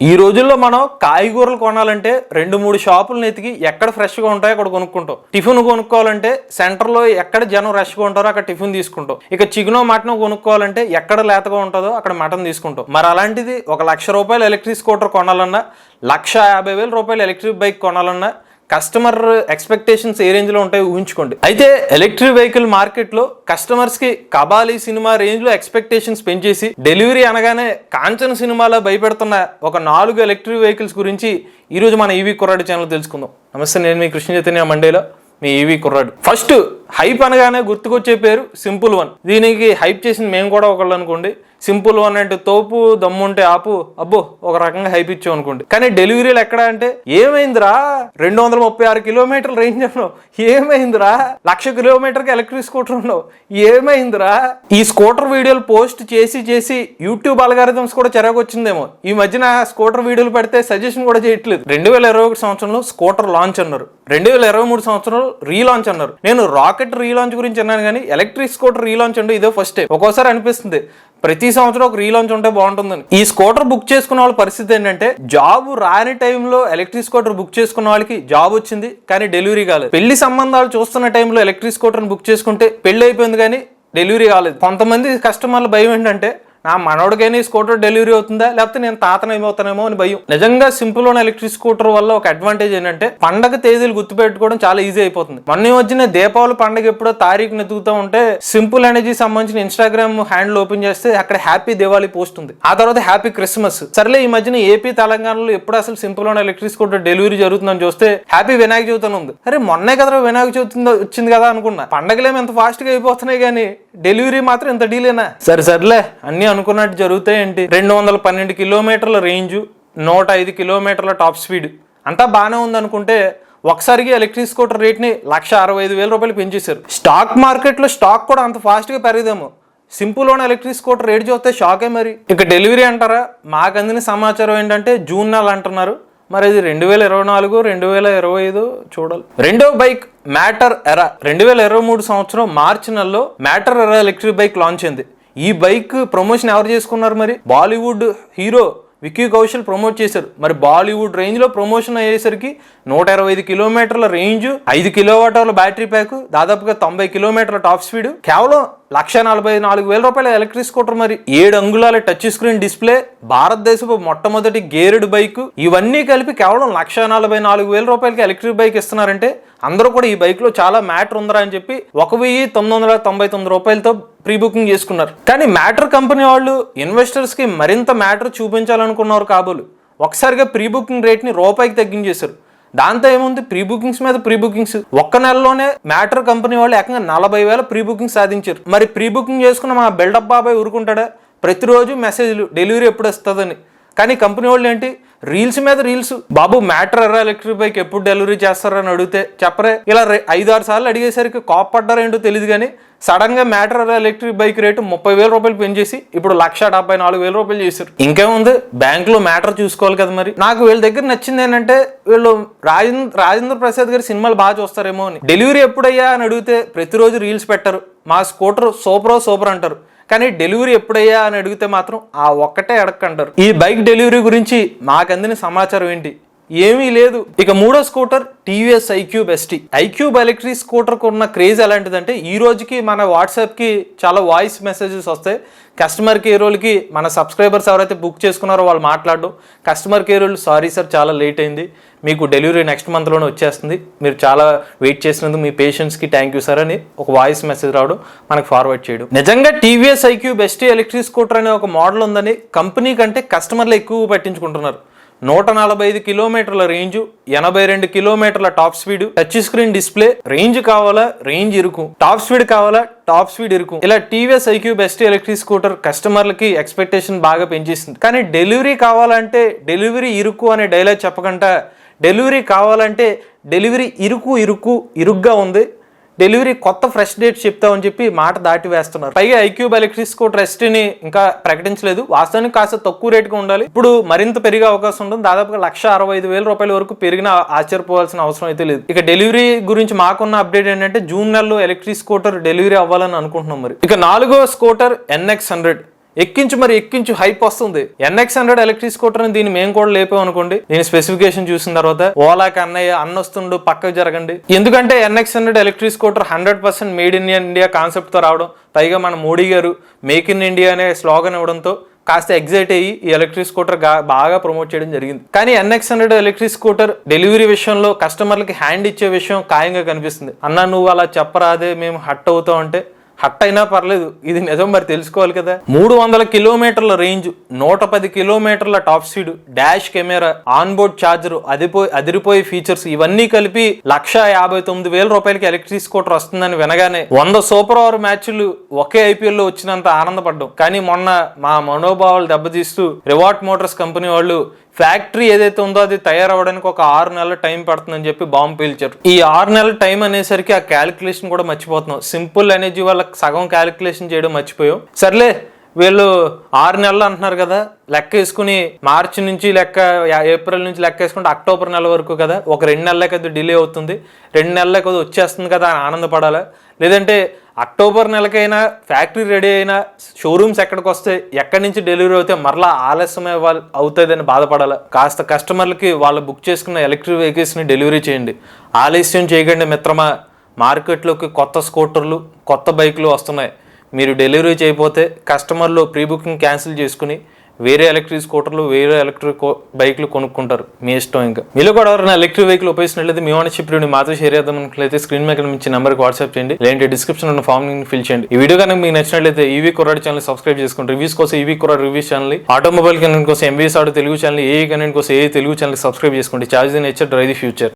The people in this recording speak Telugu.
ఈ రోజుల్లో మనం కాయగూరలు కొనాలంటే రెండు మూడు షాపులను ఎతికి ఎక్కడ ఫ్రెష్గా ఉంటాయో అక్కడ కొనుక్కుంటాం. టిఫిన్ కొనుక్కోవాలంటే సెంటర్లో ఎక్కడ జనం రష్గా ఉంటారో అక్కడ టిఫిన్ తీసుకుంటాం. ఇక చికెనో మటన్ కొనుక్కోవాలంటే ఎక్కడ లేతగా ఉంటుందో అక్కడ మటన్ తీసుకుంటాం. మరి అలాంటిది ఒక లక్ష రూపాయలు ఎలక్ట్రిక్ స్కూటర్ కొనాలన్నా లక్ష యాభై వేల రూపాయలు ఎలక్ట్రిక్ బైక్ కొనాలన్నా కస్టమర్ ఎక్స్పెక్టేషన్స్ ఏ రేంజ్లో ఉంటాయో ఊహించుకోండి. అయితే ఎలక్ట్రిక్ వెహికల్ మార్కెట్లో కస్టమర్స్కి కబాలి సినిమా రేంజ్లో ఎక్స్పెక్టేషన్స్ పెంచేసి డెలివరీ అనగానే కాంచన సినిమాలో భయపెడుతున్న ఒక నాలుగు ఎలక్ట్రిక్ వెహికల్స్ గురించి ఈరోజు మన ఈవీ కుర్రాడు ఛానల్ తెలుసుకుందాం. నమస్తే నేను మీ కృష్ణ చైతన్య మండేలో మీ ఈవీ కుర్రాడు. ఫస్ట్ హైప్ అనగానే గుర్తుకొచ్చే పేరు సింపుల్ వన్ దీనికి హైప్ చేసింది మేము కూడా ఒకళ్ళు అనుకోండి. సింపుల్ వన్ అంటే తోపు దమ్ముంటే ఆపు. అబ్బో ఒక రకంగా హైప్ ఇచ్చాం అనుకోండి. కానీ డెలివరీలు ఎక్కడ అంటే ఏమైందిరా? రెండు వందల ముప్పై ఆరు కిలోమీటర్ల రేంజ్ అన్నావు ఏమైందిరా? లక్ష కిలోమీటర్కి ఎలక్ట్రిక్ స్కూటర్ ఉన్నావు. ఏమైందిరా? ఈ స్కూటర్ వీడియోలు పోస్ట్ చేసి చేసి యూట్యూబ్ అల్గారిథమ్స్ కూడా చెరగొచ్చిందేమో. ఈ మధ్యన స్కూటర్ వీడియోలు పెడితే సజెషన్ కూడా చేయట్లేదు. రెండు వేల ఇరవై ఒకటి సంవత్సరంలో స్కూటర్ లాంచ్ అన్నారు. రెండు వేల ఇరవై మూడు సంవత్సరంలో రీలాంచ్ అన్నారు. నేను రాక్ రాకెట్ రీలాంచ్ గురించి అన్నాను కానీ ఎలక్ట్రిక్ స్కూటర్ రీలాంచ్ అంటే ఇదే ఫస్ట్ టైం ఒక్కోసారి అనిపిస్తుంది ప్రతి సంవత్సరం ఒక రీలాంచ్ ఉంటే బాగుంటుందని. ఈ స్కూటర్ బుక్ చేసుకున్న వాళ్ళ పరిస్థితి ఏంటంటే జాబ్ రాని టైంలో ఎలక్ట్రిక్ స్కూటర్ బుక్ చేసుకున్న వాళ్ళకి జాబ్ వచ్చింది కానీ డెలివరీ కాలేదు. పెళ్ళి సంబంధాలు చూస్తున్న టైంలో ఎలక్ట్రిక్ స్కూటర్ బుక్ చేసుకుంటే పెళ్ళి అయిపోయింది కానీ డెలివరీ కాలేదు. కొంతమంది కస్టమర్ల భయం ఏంటంటే నా మనోడికైనా ఈ స్కూటర్ డెలివరీ అవుతుందా? లేకపోతే నేను తాతనేమవుతానేమో అని భయం. నిజంగా సింపుల్ ఉన్న ఎలక్ట్రిక్ స్కూటర్ వల్ల ఒక అడ్వాంటేజ్ ఏంటంటే పండగ తేదీలు గుర్తుపెట్టుకోవడం చాలా ఈజీ అయిపోతుంది. మొన్న వచ్చిన దీపావళి పండగ ఎప్పుడో తారీఖు ఎదుగుతూ ఉంటే సింపుల్ ఎనర్జీ సంబంధించిన ఇన్స్టాగ్రామ్ హ్యాండిల్ ఓపెన్ చేస్తే అక్కడ హ్యాపీ దివాళీ పోస్ట్ ఉంది. ఆ తర్వాత హ్యాపీ క్రిస్మస్ సర్లే ఈ మధ్యన ఏపీ తెలంగాణలో ఎప్పుడు అసలు సింపుల్ ఉన్న ఎలక్ట్రిక్ స్కూటర్ డెలివరీ జరుగుతుందని చూస్తే హ్యాపీ వినాయక చవితి ఉంది. అరే మొన్నే కదా వినాయక చవితి వచ్చింది కదా అనుకున్నా. పండగలేమి ఎంత ఫాస్ట్గా అయిపోతున్నాయి కానీ డెలివరీ మాత్రం ఇంత డీలేనా సరే సర్లే అన్ని అనుకున్నట్టు జరుగుతాయి ఏంటి రెండు వందల పన్నెండు కిలోమీటర్ల రేంజ్ నూట ఐదు కిలోమీటర్ల టాప్ స్పీడ్. అంతా బాగానే ఉంది అనుకుంటే ఎలక్ట్రిక్ స్కూటర్ రేట్ని లక్ష అరవై ఐదు వేల రూపాయలు పెంచేశారు. స్టాక్ మార్కెట్లో స్టాక్ కూడా అంత ఫాస్ట్గా పెరగదేమో. Simple One electric scooter rate చూస్తే షాకే మరి. ఇక డెలివరీ అంటారా? మాకు అందిన సమాచారం ఏంటంటే జూన్ నెల అంటున్నారు. మరి ఇది రెండు వేల ఇరవై నాలుగు రెండు వేల ఇరవై ఐదు చూడాలి. రెండో బైక్ మ్యాటర్ ఎరా. రెండు వేల ఇరవై మూడు సంవత్సరం మార్చి నెలలో మ్యాటర్ ఎరా ఎలక్ట్రిక్ బైక్ లాంచ్ అయింది. ఈ బైక్ ప్రమోషన్ ఎవరు చేసుకున్నారు మరి? Bollywood hero Vicky Kaushal promote చేశారు. మరి బాలీవుడ్ రేంజ్లో ప్రమోషన్ అయ్యేసరికి నూట ఇరవై ఐదు కిలోమీటర్ల రేంజ్ ఐదు కిలోవాటర్ల బ్యాటరీ ప్యాక్ దాదాపుగా తొంభై కిలోమీటర్ల టాప్ స్పీడ్ కేవలం లక్ష నలభై నాలుగు వేల రూపాయల ఎలక్ట్రిక్ స్కూటర్ మరి. ఏడు అంగుళాల టచ్ స్క్రీన్ డిస్ప్లే భారతదేశపు మొట్టమొదటి గేరెడ్ బైక్. ఇవన్నీ కలిపి కేవలం లక్ష నలభై నాలుగు వేల రూపాయలకి ఎలక్ట్రిక్ బైక్ ఇస్తున్నారంటే అందరూ కూడా ఈ బైక్లో చాలా మ్యాటర్ ఉందరా అని చెప్పి ఒక వెయ్యి తొమ్మిది వందల తొంభై తొమ్మిది రూపాయలతో ప్రీ బుకింగ్ చేసుకున్నారు. కానీ మ్యాటర్ కంపెనీ వాళ్ళు ఇన్వెస్టర్స్కి మరింత మ్యాటర్ చూపించాలనుకున్నారు కాబోలు. ఒకసారిగా ప్రీ బుకింగ్ రేట్ని రూపాయికి తగ్గించేశారు. దాంతో ఏముంది? ప్రీ బుకింగ్స్ మీద ప్రీ బుకింగ్స్ ఒక్క నెలలోనే మ్యాటర్ కంపెనీ వాళ్ళు ఏకంగా నలభై వేల ప్రీ బుకింగ్ సాధించారు. మరి ప్రీ బుకింగ్ చేసుకున్న మా బిల్డప్ బాబాయ్ ఊరుకుంటాడా? ప్రతిరోజు మెసేజ్లు డెలివరీ ఎప్పుడు వస్తుందని. కానీ కంపెనీ వాళ్ళు ఏంటి? రీల్స్ మీద రీల్స్. బాబు మ్యాటర్ ఎర్ర ఎలక్ట్రిక్ బైక్ ఎప్పుడు డెలివరీ చేస్తారని అడిగితే చెప్పరే. ఇలా ఐదు ఆరు సార్లు అడిగేసరికి కాప్ పడ్డారేంటో తెలియదు కానీ సడన్గా మ్యాటర్ ఎర్ర ఎలక్ట్రిక్ బైక్ రేటు ముప్పై వేల రూపాయలు పెంచేసి ఇప్పుడు లక్ష డెబ్బై నాలుగు వేల రూపాయలు చేశారు. ఇంకేముంది? బ్యాంక్లో మ్యాటర్ చూసుకోవాలి కదా మరి. నాకు వీళ్ళ దగ్గర నచ్చింది ఏంటంటే వీళ్ళు రాజేంద్ర రాజేంద్ర ప్రసాద్ గారి సినిమాలు బాగా చూస్తారేమో అని. డెలివరీ ఎప్పుడయ్యా అని అడిగితే ప్రతిరోజు రీల్స్ పెట్టారు. మా స్కూటర్ సూపర్ సూపర్ అంటారు. కానీ డెలివరీ ఎప్పుడయ్యా అని అడిగితే మాత్రం ఆ ఒక్కటే అడగంటారు ఈ బైక్ డెలివరీ గురించి మాకు అందిన సమాచారం ఏంటి? ఏమీ లేదు. ఇక మూడో scooter TVS iQube ST iQube electric scooter ఉన్న క్రేజ్ ఎలాంటిదంటే ఈ రోజుకి మన వాట్సాప్కి చాలా వాయిస్ మెసేజెస్ వస్తాయి. కస్టమర్ కేర్ వాళ్ళకి మన సబ్స్క్రైబర్స్ ఎవరైతే బుక్ చేసుకున్నారో వాళ్ళు మాట్లాడడం. కస్టమర్ కేర్ వాళ్ళు సారీ సార్ చాలా లేట్ అయింది. మీకు డెలివరీ నెక్స్ట్ మంత్లోనే వచ్చేస్తుంది. మీరు చాలా వెయిట్ చేసినందుకు మీ పేషెంట్స్కి థ్యాంక్ యూ సార్ అని ఒక వాయిస్ మెసేజ్ రావడం మనకు ఫార్వర్డ్ చేయడం. నిజంగా TVS iQube ST electric scooter అనే ఒక మోడల్ ఉందని కంపెనీ కంటే కస్టమర్లు ఎక్కువ పట్టించుకుంటున్నారు. నూట నలభై ఐదు కిలోమీటర్ల రేంజ్ ఎనభై రెండు కిలోమీటర్ల top speed touch screen display range కావాలా? రేంజ్ ఇరుకు. టాప్ స్పీడ్ కావాలా? టాప్ స్పీడ్ ఇరుకు. ఇలా TVS iQ best electric scooter కస్టమర్లకి expectation బాగా పెంచేసింది. కానీ డెలివరీ కావాలంటే డెలివరీ ఇరుకు అనే డైలాగ్ చెప్పకుండా డెలివరీ కావాలంటే డెలివరీ ఇరుకు ఇరుకు ఇరుగ్గా ఉంది. డెలివరీ కొత్త ఫ్రెష్ డేట్ చెప్తామని చెప్పి మాట దాటి వేస్తున్నారు. పైగా ఐక్యూబ్ ఎలక్ట్రిక్ స్కూటర్ని ఇంకా ప్రకటించలేదు. వాస్తవానికి కాస్త తక్కువ రేటుగా ఉండాలి. ఇప్పుడు మరింత పెరిగే అవకాశం ఉంటుంది. దాదాపుగా లక్ష అరవై ఐదు వేల రూపాయల వరకు పెరిగిన ఆశ్చర్యపోవాల్సిన అవసరం అయితే లేదు. ఇక డెలివరీ గురించి మాకున్న అప్డేట్ ఏంటంటే జూన్ నెలలో ఎలక్ట్రిక్ స్కూటర్ డెలివరీ అవ్వాలని అనుకుంటున్నాం మరి. ఇక నాలుగో స్కూటర్ ఎన్ఎక్స్ హండ్రెడ్. ఎక్కించు మరి ఎక్కించు హైప్ వస్తుంది. ఎన్ఎక్స్ హండ్రెడ్ ఎలక్ట్రిక్ స్కూటర్ దీన్ని మేము కూడా లేపాం అనుకోండి. దీని స్పెసిఫికేషన్ చూసిన తర్వాత ఓలాకి అన్నయ్య అన్న వస్తుండు పక్కకు జరగండి. ఎందుకంటే NX hundred electric scooter hundred percent made in India కాన్సెప్ట్తో రావడం పైగా మన Modi garu make in India అనే స్లోగన్ ఇవ్వడంతో కాస్త ఎగ్జైట్ అయ్యి ఈ ఎలక్ట్రిక్ స్కూటర్ బాగా ప్రమోట్ చేయడం జరిగింది. కానీ NX hundred electric scooter delivery విషయంలో కస్టమర్లకి హ్యాండ్ ఇచ్చే విషయం ఖాయంగా కనిపిస్తుంది. అన్న నువ్వు అలా చెప్పరాదే మేము హట్ అవుతాం అంటే హట్ అయినా పర్లేదు ఇది నిజం మరి తెలుసుకోవాలి కదా. మూడు వందల కిలోమీటర్ల రేంజ్ నూట పది కిలోమీటర్ల top speed dash camera on board charger అదిపోయి అదిరిపోయే ఫీచర్స్ ఇవన్నీ కలిపి లక్ష యాభై తొమ్మిది వేల రూపాయలకి ఎలక్ట్రిక్ స్కూటర్ వస్తుందని వినగానే వంద సూపర్ ఓవర్ మ్యాచ్లు ఒకే ఐపీఎల్లో వచ్చినంత ఆనందపడ్డాం. కానీ మొన్న మా మనోభావాలు దెబ్బతీస్తూ రివార్డ్ మోటార్స్ కంపెనీ వాళ్ళు ఫ్యాక్టరీ ఏదైతే ఉందో అది తయారవడానికి ఒక ఆరు నెలల టైం పడుతుందని చెప్పి బాంబు పీల్చారు. ఈ ఆరు నెలల టైం అనేసరికి ఆ క్యాలిక్యులేషన్ కూడా మర్చిపోతున్నాం. సింపుల్ ఎనర్జీ వల్ల సగం క్యాలిక్యులేషన్ చేయడం మర్చిపోయాం. సర్లే వీళ్ళు ఆరు నెలలు అంటున్నారు కదా లెక్క వేసుకుని మార్చి నుంచి లెక్క ఏప్రిల్ నుంచి లెక్క వేసుకుంటే అక్టోబర్ నెల వరకు కదా ఒక రెండు నెలలకి కదా డిలే అవుతుంది. రెండు నెలలే కదా వచ్చేస్తుంది కదా అని ఆనందపడాలి? లేదంటే అక్టోబర్ నెలకైనా ఫ్యాక్టరీ రెడీ అయినా షోరూమ్స్ ఎక్కడికి వస్తే ఎక్కడి నుంచి డెలివరీ అవుతే మరలా ఆలస్యం అవుతుందని బాధపడాలి. కాస్త కస్టమర్లకి వాళ్ళు బుక్ చేసుకున్న ఎలక్ట్రిక్ వెహికల్స్ని డెలివరీ చేయండి. ఆలస్యం చేయకండి మిత్రమా. మార్కెట్లోకి కొత్త స్కూటర్లు కొత్త బైకులు వస్తున్నాయి. మీరు డెలివరీ చేయకపోతే కస్టమర్లు ప్రీ బుకింగ్ క్యాన్సిల్ చేసుకుని వేరే ఎలక్ట్రిక్ స్కూటర్లు వేరే ఎలక్ట్రిక్ బైక్లు కొనుక్కుంటారు. మీ ఇష్టం ఇంకా. మీలో కూడా ఎవరైనా ఎలక్ట్రిక్ వెహికల్ ఉపయోగించినట్లయితే మీ ఓనర్షిప్ రివ్యూ మాతో షేర్ చేద్దాం అనుకున్నట్లయితే స్క్రీన్ మీద నుంచి నెంబర్కి వాట్సాప్ చేయండి. లేదంటే డిస్క్రిప్షన్ ఉన్న ఫామ్ ఫిల్ చేయండి. ఈ వీడియో కనుక మీకు నచ్చినట్లయితే ఈవీ కుర్రాడి ఛానల్ సబ్స్క్రైబ్ చేసుకోండి రివ్యూస్ కోసం ఈవీ కుర్రాడి రివ్యూస్ ఛానల్ ఆటోమొబైల్ కనెంట్ కోసం ఎంబీఎస్ ఆటో తెలుగు ఛానల్ ఏ కనెంట్ కోసం ఏ తెలుగు ఛానల్ సబ్స్క్రైబ్ చేసుకోండి charge nature drive the future